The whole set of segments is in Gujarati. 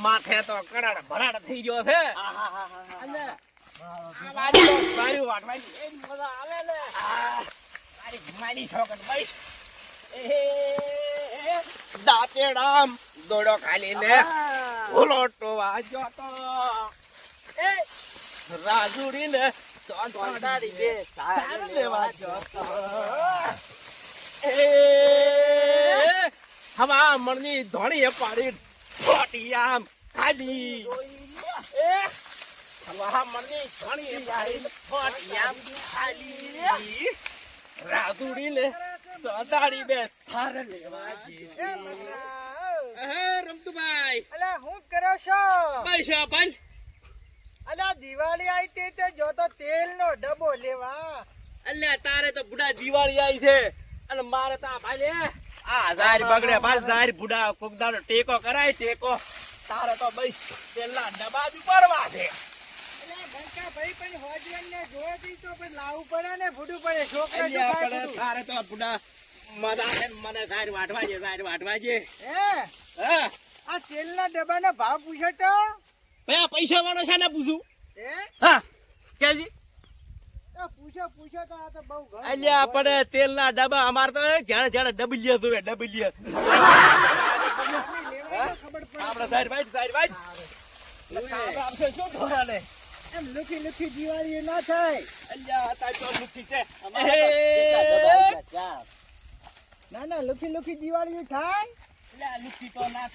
માથે તો કડાડ ભરાડ થઈ ગયો છે દાંતેડામ દોડો ખાલી ને ઉલોટો વાજ્યો તો એ રાજુડી ને એ હવા મણની ધોણી પાડી ખોટી આમ ખાધી હવા મણની ધોણી પાડી ખોટી આમ ખાલી રાજુડી ને સોંટાડી બે સાર લેવા. હે રમતુભાઈ. અલા હું કરો છો? પૈસા ભાઈ અલા દિવાળી આવી તે તે જો તો તેલ ડબ્બો લેવા. અલ્યા તારે તો બુડા દિવાળી આવી છે. અને મારે તો આ ભાઈ લે આ જારી બગડે ભાઈ બુડા કોક ટેકો કરાય ટેકો. તારે તો બઈ તેલના ડબ્બા જ ઉપરવા છે ભાઈ પણ હોજવન ને જોતી તો લાવવું પડે ને ફૂટું પડે છોકરા અલ્યા પણ. તારે તો બુડા મને જારી વાટવા છે જારી વાટવા છે હે? હા. આ તેલના ડબ્બાના ભાવ પૂછો તો. ભયા પૈસા વાળો છે ને પૂછું? હા? કેજી. અલ્યા ડબ્બા અમાર તો જાણે જાણે ડબલિયા જોવે ડબલિયા સાઈડ સાઈડ શું ધોરાને એમ લુખી લુખી દિવાળી ના થાય. અલ્યા તાર તો લુખી છે. ના ના લુખી લુખી દિવાળી થાય. અલ્યા લુખી તો ના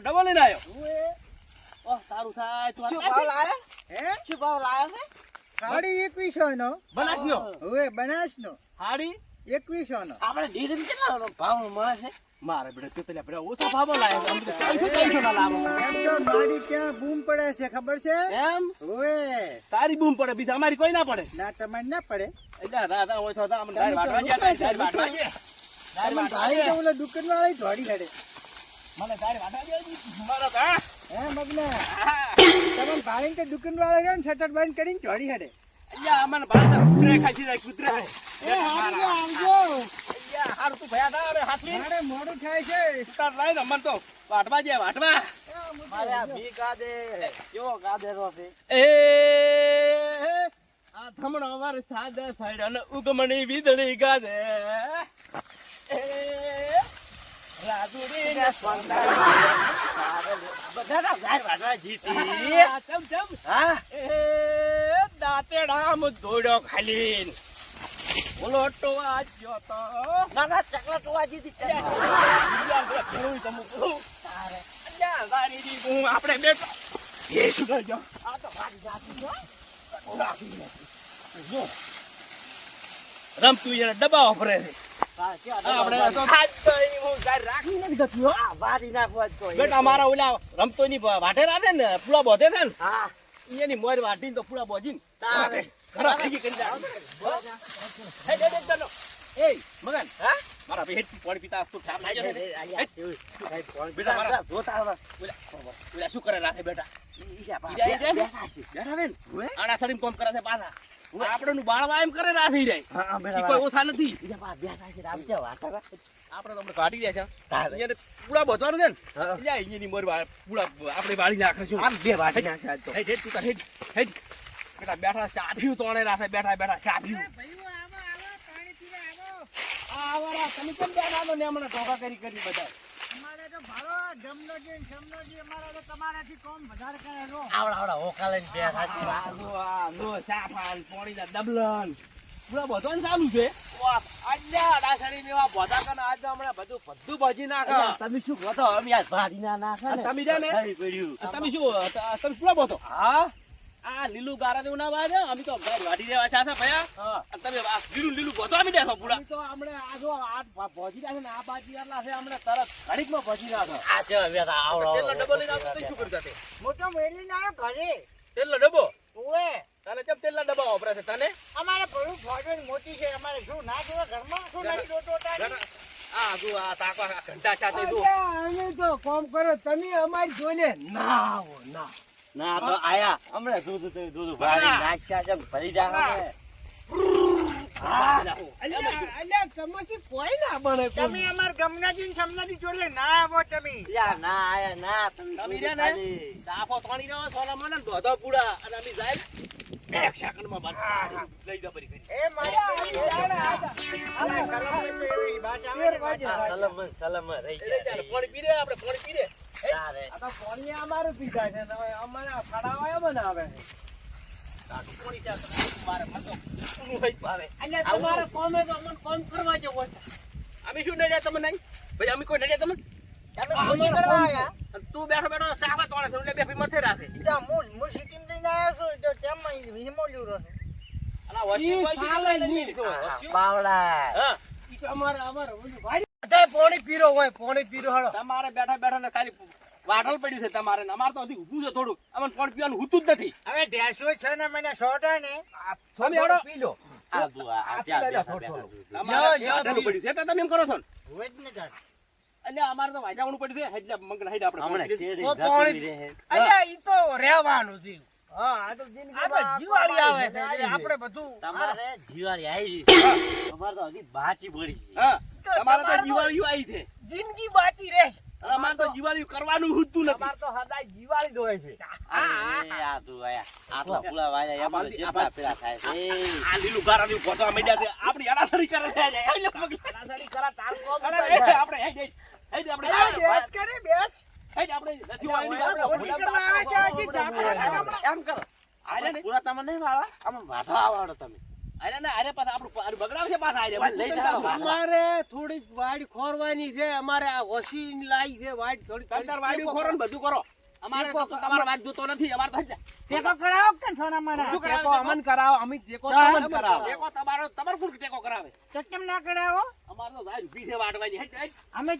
ડબો લઈને આવ્યો. સારું થાય લાયો? છે? એકવીસો નો બનાસનો? હવે બનાસ નો હાડી? એકવીસો નો આપણે ધીરે કેટલા ભાવ મળે છે? મારે બેટા તે પેલા બેટા ઓછા ભાવ લાયો આમ તો ચારસો ચારસો ના લાવો. એમ તો મારી ત્યાં બૂમ પડે છે ખબર છે? એમ? હવે તારી બૂમ પડે બીજા અમારી કોઈ ના પડે. ના તમને ના પડે. એટલે રાધા હોય તો અમને દાળ વાટવા ગયા દાળ વાટવા ગયા. દાળ વાટવા ગયા. ઓલા દુકાન વાળા ધોડી હેડે. મને વાટવા ગયા મારો કા હે? મગના? તમે ભાઈ વાળા રહ્યો ને શટર બંધ કરીને ધોડી હેડે. અહીંયા અમને બાળા કૂતરે જાય કૂતરે. એ આવજો આવજો હારું. તું ભયા થા અરે હાથલી મારે મોડું થાય છે. સુતાર લાઈ ને અમને તો. વાટવા જાય વાટવા. મારે આ ભી ગાદે કેવો ગાદેરો છે? એ આ થમણો વાર સાદા સાઈડ અને ઉગમણી વીજળી ગાજે એ રાજુડી ને બધા ના ઝાડ વાટવા જીતી. ચમ ચમ. હા દોડ્યો ખાલી બોલો ટોવા જ્યો તો ના ના ચકલા ટોવા જીતી આપણે બેઠો એ શું કરજો આ તો મારી જાતી છે જો રમતું એને છે આપણે તો તો હું ગાય રાખી નથી ગતી હો વારી નાખવા જ બેટા મારા ઓલા રમતો ની વાટે રાખે ને પૂળા બોધે છે ને હા એની મોર વાટીને તો પૂળા બોજીને તારે. ઘણા ભેગી કરી હે દે દે દે એ મગન. હા? મારા બે હેઠી પાણી પીતા તું ઠામ લાગ્યો છે બેટા મારા. ઓલા ઓલા શું કરે રાખે બેટા? બેઠા છે. ને? આડા સડીને કોમ કરે છે પાછા. આપણે નું બાળવા એમ કરે રાખી જાય. કોઈ ઓછા નથી. આપણે તમને કાઢી રહ્યા છે. પૂરા બોધવાનું છે ને. મોર પૂળા આપણે વાળી નાખીશું છે. હેઠ, તું. તાર હેઠ, હેઠ. બેટા બેઠા સાફ્યું તોડે રાખે બેઠા બેઠા સાફ્યું તમે કેમ બેઠા ને હમણાં ઢોકા કરી કરી બધા. અમારે તો ભાડો જમનોજી ને અમારે તો તમારાથી કોમ વધારે કરે રો. આ નો સાફાન પોણીના ડબલન પૂરા બધું ચાલુ છે? અલ્યા ડાસડી મેવા બોધા કને આજ હમણાં બધું બધું ભજી નાખે. તમે શું તો અમે આજ ભારી ના નાખે તમે જાને તમે શું તમે પૂરા બોતો હા? આ લીલું ગારા દેવું ના વાજે અમે તો ગાય વાડી દેવા ચાથા ભયા. હા. તમે આ લીલું લીલું બોતો અમે દેખો પૂરા. તો હમણાં આ જો આ ભ- ભજી નાખે ને આ બાજી આટલા છે હમણાં તરત ઘડીકમાં ભજી નાખે તેલનો ડબ્બો લઈને આવતો શું કરતા તે? મોટો મેલી લાયો ઘરે. તેલનો ડબ્બો? ઓએ તને કેમ તેલના ડબ્બા વાપરે છે તને? અમારે ભરું ફોટો મોટી છે અમારે શું ના જોવે ઘરમાં શું આ જો આ તાકો ઘંટા સાથે જો. તો કોમ કરો તમે અમારી જોઈને ના આવો ના ના તો આયા. હમણાં દૂધ દૂધ ભરી નાખ્યા છે ભરી જા હવે. અલ્યા અલ્યા તમાશી કોઈ ના બને તમે અમાર ગમનાજી સમનાજી જોડે ના આવો તમે. લ્યા, ના આયા ના તમે તમે દૂધ રહ્યા ને? ખાલી. તાપો તોણી રહ્યો સોનામાં ને ધોધો પૂડા અને અમે જાય લઈ જા પરી કરી એ મારી આ છે. પાણી પી છે અમારે ફડાવાયો મન છે અમે શું નડ્યા તમને નહીં ભાઈ અમે કોઈ નડ્યા તમને તમે તું બેઠો બેઠો સાવા તોડે છે એટલે બેફી મથે રાખે હું હું સિટીમ જઈને આવ્યો છું તો તેમ હિમોલ્યુ રહે અલા વસી ઈ વસી સાલે લીધો. આ હા અમારે અમારે વાડી પાણી પીરો હોય પાણી પીરો હળો તમારે બેઠા બેઠા ને ખાલી વાટલ પડ્યું છે તમારે અમારે તો હજી ઊભું છે થોડું. અમને પાણી પીવાનું હુતું જ નથી. હવે ઢેસો છે ને મને સોટા ને. તમે હળો પી લો. તમે એમ કરો છો ને? હોય જ ને તાર એટલે અમારે તો વાજાવણું પડ્યું છે એટલે મંગળ હાઈડ આપણે. અલ્યા ઈ તો રહેવાનું છે. હા આ તો આ તો જીવાળી આવે છે આપણે બધું તમારે જીવારી આવી તમારે તો હજી બાચી પડી છે. હા. તમારે તો દિવાળી આવી છે જિંદગી બાકી રહેશે અમારે તો દિવાળી કરવાનું હુતું નથી અમાર તો હદાય દિવાળી દોય છે આ તું આયા. આટલા ફૂલા વાયા, એમાં તો જેટલા પેલા થાય છે. આ લીલું ગારાની ગોતવા માંડ્યા છે આપણી અડાસડી કરે છે અનાસાડી કરા તાર કોમ અરે, આપણે હે હેડ, આપણે બેચ કરે બેસ હેડ, આપણે નથી વાયની. ઓછી કરવા આવે છે હજી જાપડા એમ કરો. આલે ને. પૂરા તમને નહીં વાળા? આમ વાધા આવડો તમે. આલે ને, આલે પાછા આપણું બગડાવશે પાછા આલે. લઈ જાઓ. અમારે થોડી વાડ ખોરવાની છે અમારે આ વસી લાઈ છે વાડ થોડી તમ તાર ખોરો ને બધું કરો. અમારે તો તમારો વાત જોતો નથી અમારે તો. ટેકો કરાવો કે સોના મારા ટેકો ટેકો? અમન કરાવો અમે ટેકો કરાવો. તમારો તમાર કોણ ટેકો કરાવે. તો કેમ ના કરાવો? અમારે તો સાહેબ છે વાટવાની. અમે